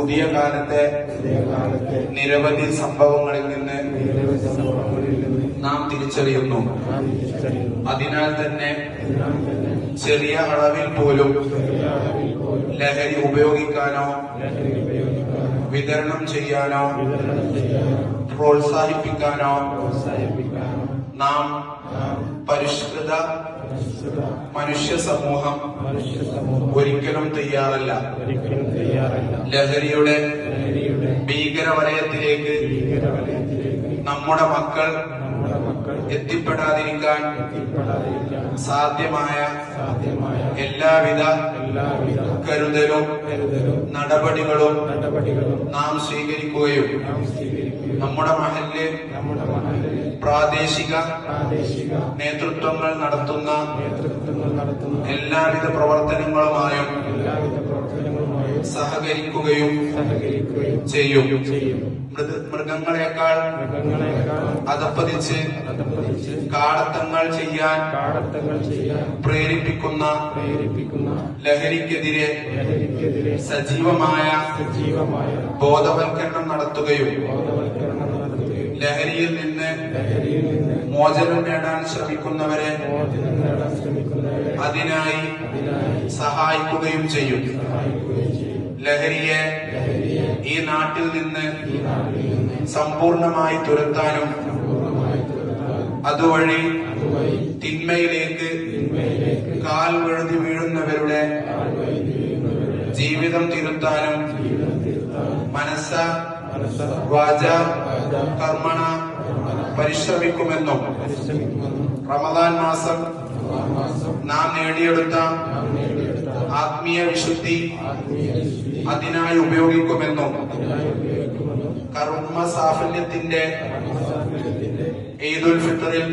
പുതിയ കാലത്തെ നിരവധി സംഭവങ്ങളിൽ നിന്ന് നാം തിരിച്ചറിയുന്നു. അതിനാൽ തന്നെ ചെറിയ അളവിൽ പോലും ലഹരി ഉപയോഗിക്കാനോ വിതരണം ചെയ്യാനോ പ്രോത്സാഹിപ്പിക്കാനോ നാം പരിഷ്കൃത മനുഷ്യ സമൂഹം ഒരിക്കലും തയ്യാറല്ല. ലഹരിയുടെ ഭീകരവലയത്തിലേക്ക് നമ്മുടെ മക്കൾ എത്തിപ്പെടാതിരിക്കാൻ സാധ്യമായ എല്ലാവിധ കരുതലും നടപടികളും നാം സ്വീകരിക്കുകയും നമ്മുടെ മഹൽ പ്രാദേശിക നേതൃത്വങ്ങൾ നടത്തുന്ന എല്ലാവിധ പ്രവർത്തനങ്ങളുമായും സഹകരിക്കുകയും ചെയ്യും. മൃഗ- മൃഗങ്ങളെക്കാൾ അതപ്പതിച്ച് കാടത്തങ്ങൾ ചെയ്യാൻ പ്രേരിപ്പിക്കുന്ന ലഹരിക്കെതിരെ സജീവമായ ബോധവൽക്കരണം നടത്തുകയും ലഹരിയിൽ നിന്ന് മോചനം നേടാൻ ശ്രമിക്കുന്നവരെ അതിനായി സഹായിക്കുകയും ചെയ്യും. ലഹരിയെ ഈ നാട്ടിൽ നിന്ന് സമ്പൂർണമായി തുരത്താനും അതുവഴി തിന്മയിലേക്ക് കാൽ വഴുതി വീഴുന്നവരുടെ ജീവിതം തിരുത്താനും മനസ്സ വാച കർമ്മണ പരിശ്രമിക്കുമെന്നും റമദാൻ മാസം നാം നേടിയെടുത്ത ആത്മീയ വിശുദ്ധി അതിനായി ഉപയോഗിക്കുമെന്നും കർമ്മ സാഫല്യത്തിന്റെ ഈദുൽ ഫിത്തറിൽ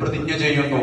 പ്രതിജ്ഞ ചെയ്യുന്നു.